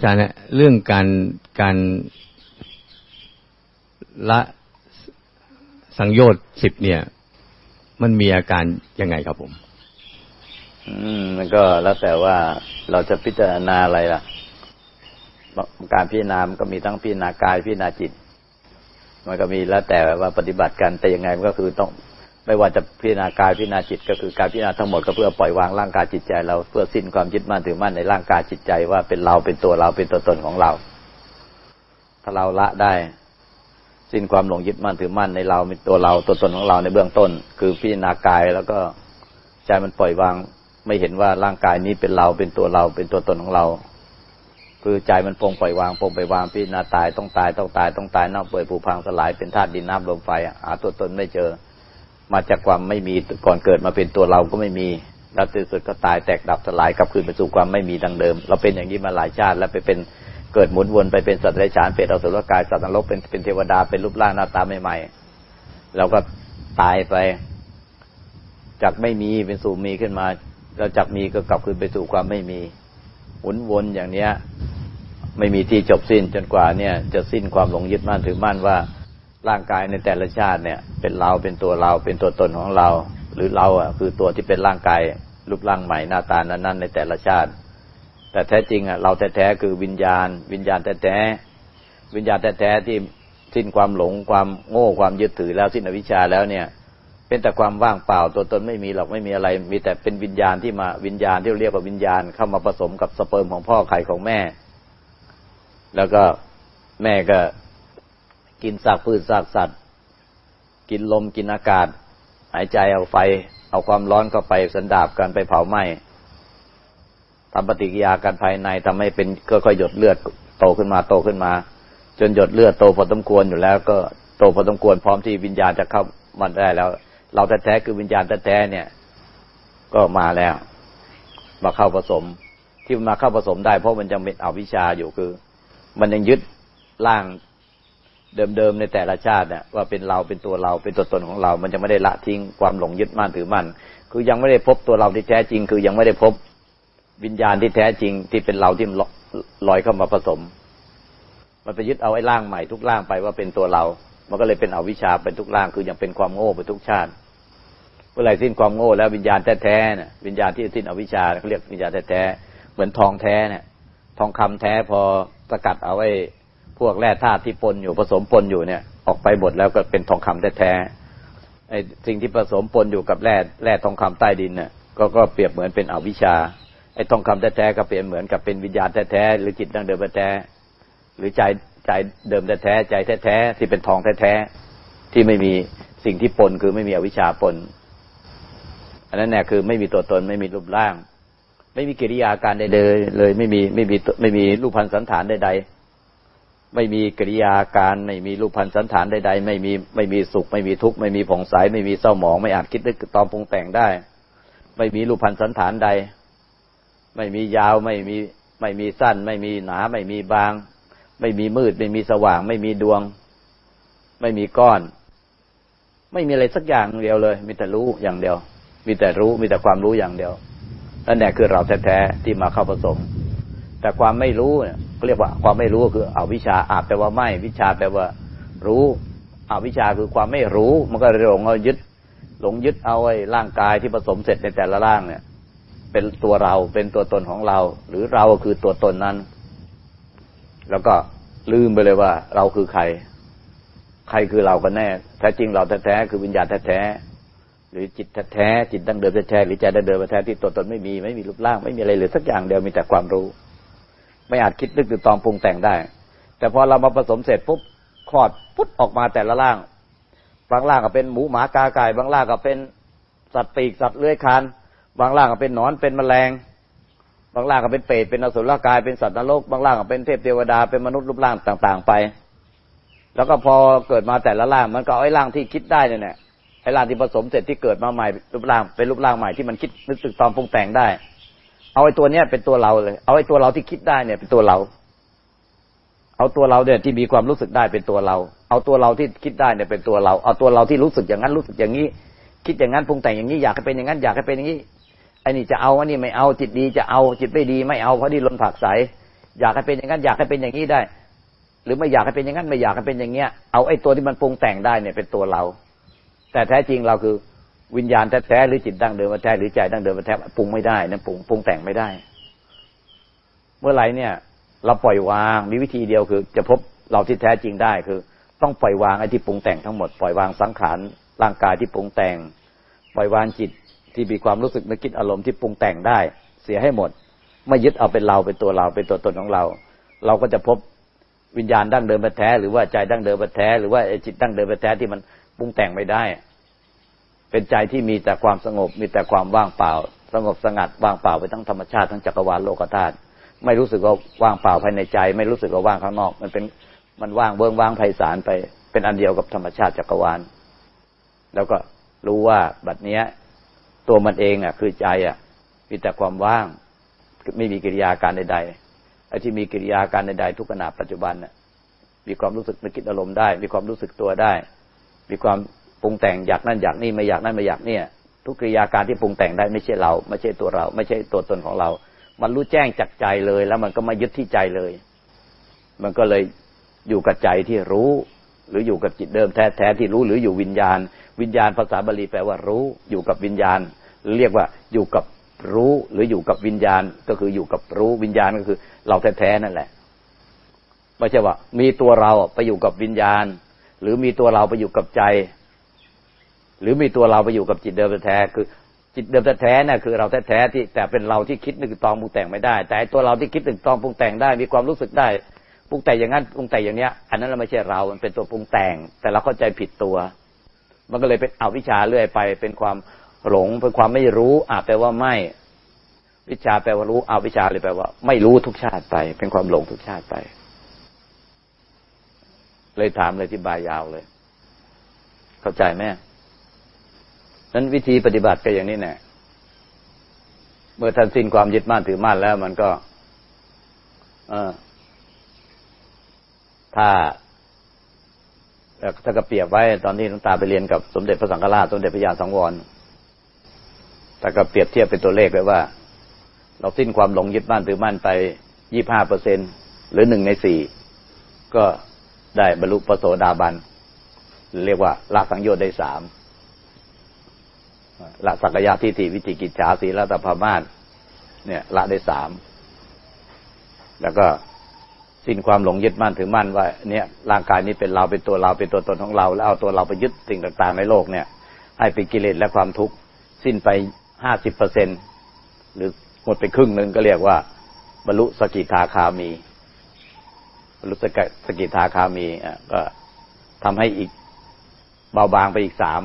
อาจารย์เนี่ยเรื่องการการละสังโยชน์สิบเนี่ย มันมีอาการยังไงครับผม อืมมันก็แล้วแต่ว่าเราจะพิจารณาอะไรล่ะ การพิจารณามันก็มีทั้งพิจารณากายพิจารณาจิต มันก็มีแล้วแต่ว่าปฏิบัติกันแต่ยังไงมันก็คือต้อง ไม่ว่าจะพิจารณากายพิจารณาจิตก็คือการพิจารณาทั้งหมดก็เพื่อปล่อยวางร่างกายจิตใจ เราเพื่อสิ้นความยึดมั่นถือมั่นในร่างกายจิตใจว่าเป็นเราเป็นตัวเราเป็นตัวตนของเรา ถ้าเราละได้ สิ้นความหลงยึดมั่นถือมั่นในเราเป็นตัวเราตัวตนของเราในเบื้องต้น คือพิจารณากายแล้วก็ใจมันปล่อยวาง ไม่เห็นว่าร่างกายนี้เป็นเราเป็นตัวเราเป็นตัวตนของเรา คือใจมันปลงปล่อยวางปลงไปวางพิจารณาตายต้องตายต้องตายต้องตายเน่าเปื่อยผุพังสลายเป็นธาตุดินน้ำลมไฟหาตัวตนไม่เจอ มาจากความไม่มีก่อนเกิดมาเป็นตัวเราก็ไม่มี แล้วที่สุดก็ตายแตกดับสลายกลับคืนไปสู่ความไม่มีดังเดิม เราเป็นอย่างนี้มาหลายชาติ แล้วไปเป็นเกิดหมุนวนไปเป็นสัตว์ไร้ฉานเป็นอสุรกายสัตว์นรกเป็นเป็นเทวดาเป็นรูปร่างหน้าตาใหม่ๆเราก็ตายไป จากไม่มีเป็นสู่มีขึ้นมาแล้วจากมีก็กลับคืนไปสู่ความไม่มีหมุนวนอย่างเนี้ย ไม่มีที่จบสิ้นจนกว่าเนี่ย จะสิ้นความหลงยึดมั่นถือมั่นว่า ร่างกายในแต่ละชาติเนี่ย เป็นเราเป็นตัวเราเป็นตัวตนของเรา หรือเราอะคือตัวที่เป็นร่างกายรูปร่างใหม่หน้าตานั้นๆในแต่ละชาติ แต่แท้จริงอะเราแท้ๆคือวิญญาณ วิญญาณแท้ๆวิญญาณแท้ๆที่สิ้นความหลงความโง่ความยึดถือแล้วสิ้นอวิชชาแล้วเนี่ย เป็นแต่ความว่างเปล่าตัวตนไม่มีหรอกไม่มีอะไร มีแต่เป็นวิญญาณที่มาวิญญาณที่เรียกว่าวิญญาณเข้ามาผสมกับสเปิร์มของพ่อไข่ของแม่ แล้วก็แม่ก็ กินซากพืชซากสัตว์ กินลมกินอากาศ หายใจเอาไฟ เอาความร้อนเข้าไปสันดาบกันไปเผาไหม้ทำปฏิกิริยากันภายในทำให้เป็นก็ค่อยๆหยดเลือดโตขึ้นมาโตขึ้นมา จนหยดเลือดโตพอสมควรอยู่แล้ว ก็โตพอสมควรพร้อมที่วิญญาณจะเข้ามันได้แล้ว เราแท้ๆคือวิญญาณแท้ๆเนี่ย ก็มาแล้ว มาเข้าผสม ที่มาเข้าผสมได้เพราะมันยังเป็นอวิชชาอยู่คือ มันยังยึดร่าง เดิมๆในแต่ละชาติเนี่ยว่าเป็นเราเป็นตัวเราเป็นตัวตนของเรา มันจะไม่ได้ละทิ้งความหลงยึดมั่นถือมั่นคือยังไม่ได้พบตัวเราที่แท้จริง คือยังไม่ได้พบวิญญาณที่แท้จริงที่เป็นเราที่ลอยเข้ามาผสม มันไปยึดเอาไอ้ร่างใหม่ทุกร่างไปว่าเป็นตัวเรา มันก็เลยเป็นอวิชชาเป็นทุกร่าง คือยังเป็นความโง่ไปทุกชาติเมื่อไรสิ้นความโง่แล้ววิญญาณแท้ๆเนี่ยวิญญาณที่สิ้นอวิชชาเขาเรียกวิญญาณแท้ๆเหมือนทองแท้เนี่ยทองคำแท้พอสกัดเอาไว้ พวกแร่ธาตุที่ปนอยู่ผสมปนอยู่เนี่ย ออกไปหมดแล้วก็เป็นทองคำแท้ๆไอ้สิ่งที่ผสมปนอยู่กับแร่แร่ทองคำใต้ดินเนี่ยก็ก็เปรียบเหมือนเป็นอวิชชาไอ้ทองคำแท้ๆก็เปรียบเหมือนกับเป็นวิญญาณแท้ๆหรือจิตดั้งเดิมแท้หรือใจใจเดิมแท้ๆใจแท้ๆที่เป็นทองแท้ๆที่ไม่มีสิ่งที่ปนคือไม่มีอวิชชาปน อันนั้นเนี่ยคือไม่มีตัวตนไม่มีรูปร่าง ไม่มีกิริยาการใดๆเลย ไม่มีไม่มีไม่มีรูปพันสันฐานใดๆ ไม่มีกิริยาการไม่มีรูปพันสันฐานใดๆไม่มีไม่มีสุข ไม่มีทุกข์ไม่มีผ่องใสไม่มีเศร้าหมอง ไม่อาจคิดนึกตอมปรุงแต่งได้ ไม่มีรูปพันสันฐานใด ไม่มียาวไม่มีไม่มีสั้น ไม่มีหนา ไม่มีบาง ไม่มีมืด ไม่มีสว่าง ไม่มีดวง ไม่มีก้อน ไม่มีอะไรสักอย่างเดียวเลย มีแต่รู้อย่างเดียว มีแต่รู้มีแต่ความรู้อย่างเดียวนั่นแหละคือเราแท้ๆที่มาเข้าผสม แต่ความไม่รู้เนี่ย เรียกว่าความไม่รู้ก็คืออวิชชาอาแปลว่าไม่ วิชาแปลว่า รู้อวิชชาคือความไม่รู้ มันก็หลงเอายึด หลงยึดเอาไอ้ร่างกายที่ผสมเสร็จในแต่ละร่างเนี่ย เป็นตัวเราเป็นตัวตนของเรา หรือเราคือตัวตนนั้น แล้วก็ลืมไปเลยว่า เราคือใคร ใครคือเรากันแน่แท้จริงเราแท้ๆคือวิญญาณแท้ๆหรือจิตแท้ๆจิตดั้งเดิมแท้ๆหรือใจดั้งเดิมแท้ที่ตัวตนไม่มีไม่มีรูปร่างไม่มีอะไรเลยสักอย่างเดียวมีแต่ความรู้ ไม่อาจคิดนึกหรือตองปรุงแต่งได้ แต่พอเรามาผสมเสร็จปุ๊บคลอดปุ๊บออกมาแต่ละร่าง บางร่างก็เป็นหมูหมากาไก่บางร่างก็เป็นสัตว์ปีกสัตว์เลื้อยคลานบางร่างก็เป็นหนอนเป็นแมลง บางร่างก็เป็นเปรตเป็นอสุรกายเป็นสัตว์นรกบางร่างก็เป็นเทพเทวดาเป็นมนุษย์รูปร่างต่าง ๆ ไป แล้วก็พอเกิดมาแต่ละร่างมันก็ไอ้ร่างที่คิดได้เนี่ยไอ้ร่างที่ผสมเสร็จที่เกิดมาใหม่รูปร่างเป็นรูปร่างใหม่ที่มันคิดนึกตึกตอมปรุงแต่งได้ เอาไอ้ตัวเนี้ยเป็นตัวเราเลย เอาไอ้ตัวเราที่คิดได้เนี่ยเป็นตัวเรา เอาตัวเราเนี่ยที่มีความรู้สึกได้เป็นตัวเรา เอาตัวเราที่คิดได้เนี่ยเป็นตัวเรา เอาตัวเราที่รู้สึกอย่างนั้นรู้สึกอย่างนี้ คิดอย่างนั้นปรุงแต่งอย่างนี้อยากให้เป็นอย่างนั้นอยากให้เป็นอย่างนี้ไอ้นี่จะเอาอันนี้ไม่เอาจิตดีจะเอาจิตไม่ดีไม่เอาเพราะดิ้นรนผักใสอยากให้เป็นอย่างนั้นอยากให้เป็นอย่างนี้ได้ หรือไม่อยากให้เป็นอย่างนั้นไม่อยากให้เป็นอย่างเงี้ย เอาไอ้ตัวที่มันปรุงแต่งได้เนี่ยเป็นตัวเรา แต่แท้จริงเราคือ วิญญาณแท้ๆหรือจิตดั้งเดิมแท้หรือใจดั้งเดิมแท้ปรุงไม่ได้นั่นปรุงปรุงแต่งไม่ได้ เมื่อไหร่เนี่ย เราปล่อยวางมีวิธีเดียวคือ จะพบเราที่แท้จริงได้คือ ต้องปล่อยวางไอ้ที่ปรุงแต่งทั้งหมดปล่อยวางสังขารร่างกายที่ปรุงแต่ง ปล่อยวางจิตที่มีความรู้สึกนึกคิดอารมณ์ที่ปรุงแต่งได้ เสียให้หมด ไม่ยึดเอาเป็นเราเป็นตัวเราเป็นตัวตนของเรา เราก็จะพบวิญญาณดั้งเดิมแท้หรือว่าใจดั้งเดิมแท้หรือว่าไอ้จิตดั้งเดิมแท้ที่มันปรุงแต่งไม่ได้ เป็นใจที่มีแต่ความสงบ มีแต่ความว่างเปล่า สงบสงัดว่างเปล่าไปทั้งธรรมชาติทั้งจักรวาลโลกธาตุไม่รู้สึกว่าว่างเปล่าภายในใจ ไม่รู้สึกว่าว่างข้างนอก มันเป็นมันว่างเบื้องว่างไพศาลไป เป็นอันเดียวกับธรรมชาติจักรวาล แล้วก็รู้ว่าบัดเนี้ย ตัวมันเองอะ คือใจอะ มีแต่ความว่าง ไม่มีกิริยาการใดๆไอ้ที่มีกิริยาการใดๆทุกขณะปัจจุบันน่ะมีความรู้สึกนึกคิดอารมณ์ได้ มีความรู้สึกตัวได้ มีความ ปรุงแต่งอยากนั่นอยากนี่ไม่อยากนั่นไม่อยากเนี่ย ทุกกิริยาการที่ปรุงแต่งได้ไม่ใช่เรา ไม่ใช่ตัวเรา ไม่ใช่ตัวตนของเรา มันรู้แจ้งจากใจเลย แล้วมันก็มายึดที่ใจเลย มันก็เลยอยู่กับใจที่รู้ หรืออยู่กับจิตเดิมแท้แท้ที่รู้หรืออยู่วิญญาณ วิญญาณภาษาบาลีแปลว่ารู้ อยู่กับวิญญาณ เรียกว่าอยู่กับรู้หรืออยู่กับวิญญาณก็คืออยู่กับรู้วิญญาณก็คือ เราแท้ๆนั่นแหละไม่ใช่ว่า มีตัวเราไปอยู่กับวิญญาณ หรือมีตัวเราไปอยู่กับใจ หรือมีตัวเราไปอยู่กับจิตเดิมแท้คือ จิตเดิมแท้เนี่ยคือเราแท้ๆที่แต่เป็นเราที่คิดนึกตองปรุงแต่งไม่ได้ แต่ตัวเราที่คิดนึกตองปรุงแต่งได้ มีความรู้สึกได้ปรุงแต่งอย่างนั้นปรุงแต่งอย่างเนี้ย อันนั้นเราไม่ใช่เรา มันเป็นตัวปรุงแต่ง แต่เราเข้าใจผิดตัว มันก็เลยเป็นอวิชชาเรื่อยไป เป็นความหลงเป็นความไม่รู้อะแปลว่าไม่ วิชาแปลว่ารู้อวิชชาเลยแปลว่า ไม่รู้ทุกชาติไป เป็นความหลงทุกชาติไป เลยถามเลยที่บายยาวเลย เข้าใจไหม นั้นวิธีปฏิบัติก็อย่างนี้แน่เมื่อท่านสิ้นความยึดมั่นถือมั่นแล้ว มันก็ เออ ถ้าถ้าก็เปรียบไว้ตอนที่หลวงตาไปเรียนกับสมเด็จพระสังฆราชสมเด็จพระยาณสังวรแต่ก็เปรียบเทียบเป็นตัวเลขไว้ว่า เราสิ้นความหลงยึดมั่นถือมั่นไปยี่ห้าเปอร์เซ็นหรือหนึ่งในสี่ก็ได้บรรลุพระโสดาบันเรียกว่าละสังโยชน์ได้สาม ละสักยะทิฏฐิวิจิกิจฉาสีละตพมาศเนี่ยละได้สามแล้วก็สิ้นความหลงยึดมั่นถือมั่นว่าเนี่ยร่างกายนี้เป็นเราเป็นตัวเราเป็นตัวตนของเรา แล้วเอาตัวเราไปยึดสิ่งต่าง ๆ ในโลกเนี่ย ให้เป็นกิเลสและความทุกข์สิ้นไปห้าสิบเปอร์เซ็นหรือหมดไปครึ่งหนึ่งก็เรียกว่า บรรลุสกิทาคามีบรรลุสกสกิทาคามีอะก็ทำให้อีกเบาบางไปอีกสาม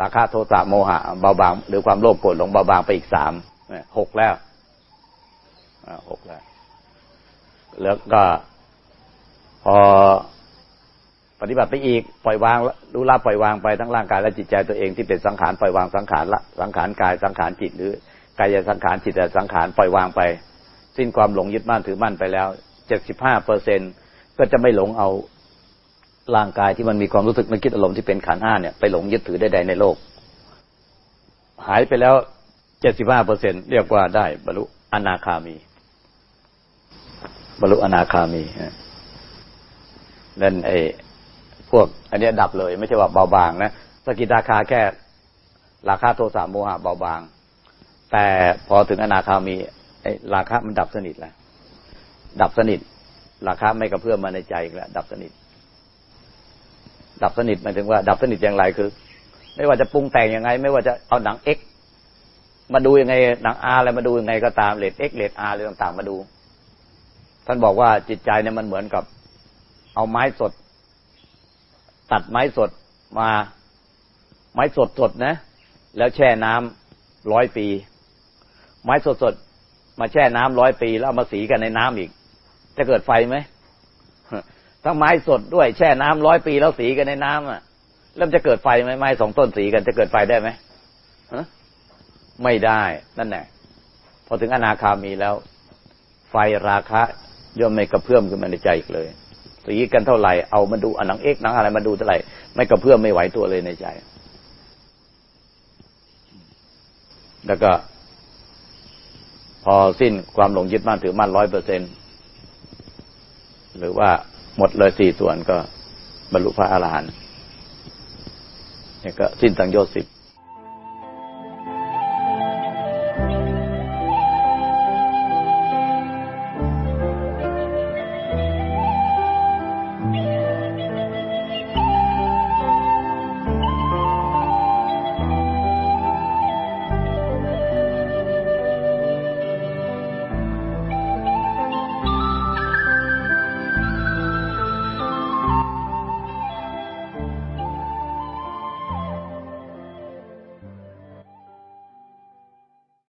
ราคะโทสะโมหะเบาบาง หรือความโลภโกรธหลงเบาบางไปอีกสามหกแล้วหกแล้ว แล้วก็ พอปฏิบัติไปอีกปล่อยวางรู้ละปล่อยวางไปทั้งร่างกายและจิตใจตัวเองที่เป็นสังขารปล่อยวางสังขารละสังขารกายสังขารจิตหรือกายสังขารจิตสังขารปล่อยวางไป สิ้นความหลงยึดมั่นถือมั่นไปแล้วเจ็ดสิบห้าเปอร์เซ็นก็จะไม่หลงเอา ร่างกายที่มันมีความรู้สึกนึกคิดอารมณ์ที่เป็นขันห้าเนี่ยไปหลงยึดถือใดๆในโลก หายไปแล้วเจ็ดสิบห้าเปอร์เซ็นเรียกว่าได้บรรลุอนาคามี บรรลุอนาคามีนั่นไอ้พวก อันนี้ดับเลย ไม่ใช่ว่าเบาบางนะสกิทาคาแค่ราคาโทสะโมหะเบาบาง แต่พอถึงอนาคามีไอ้ราคะมันดับสนิทแล้วดับสนิทราคะไม่กระเพื่อมมาในใจอีกแล้วดับสนิท ดับสนิทหมายถึงว่า ดับสนิทอย่างไรคือ ไม่ว่าจะปรุงแต่งยังไง ไม่ว่าจะเอาหนังเอ็กมาดูยังไงหนังอาร์อะไรมาดูยังไงก็ตามเลดเอ็กเลดอาร์อะไรต่างๆ มาดู ท่านบอกว่าจิตใจเนี่ยมันเหมือนกับ เอาไม้สด ตัดไม้สดมา ไม้สดสดนะ แล้วแช่น้ำร้อยปี ไม้สดสดมาแช่น้ำร้อยปี แล้วเอามาสีกันในน้ำอีก จะเกิดไฟไหม ทั้งไม้สดด้วยแช่น้ำร้อยปีแล้วสีกันในน้ำอะแล้วมันจะเกิดไฟไหมไม้สองต้นสีกันจะเกิดไฟได้ไหมไม่ได้นั่นแหละพอถึงอนาคามีแล้ว ไฟราคะย่อมไม่กระเพื่อมขึ้นมาในใจอีกเลย สีกันเท่าไหร่เอามาดูอันหนังเอกหนังอะไรมาดูเท่าไหร่ไม่กระเพื่อมไม่ไหวตัวเลยในใจ แล้วก็ พอสิ้นความหลงยึดมั่นถือมั่นร้อยเปอร์เซ็นหรือว่า หมดเลยสี่ส่วนก็บรรลุพระอรหันต์เนี่ยก็สิ้นสังโยชน์สิบ